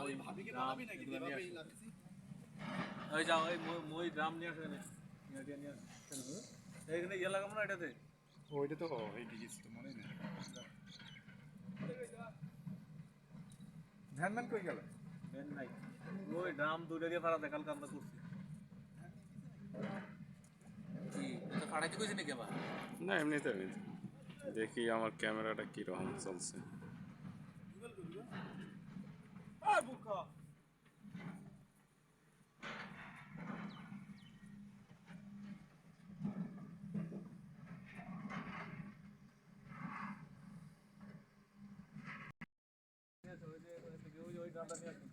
ওই ভাবিকে নাকি? ওই যাও ওই মই- ড্রাম নিয়ে আসো দিয়ে এইখানে ইয়ে লাগাবো না এটাতে? ওইটা তো এই ডিজিস তো মনে নেই। ভ্যান ম্যান কই গেল? মেন নাই। ওই ড্রাম দুটো দিয়ে ফাড়াতে কালকে আমরা করছি। কি এটা ফাড়াইতে কইছি নাকি আবার? না এমনিতে এমনিতে দেখি আমার ক্যামেরাটা কীরকম চলছে। ওই ড্রামটা নিয়ে আসুন।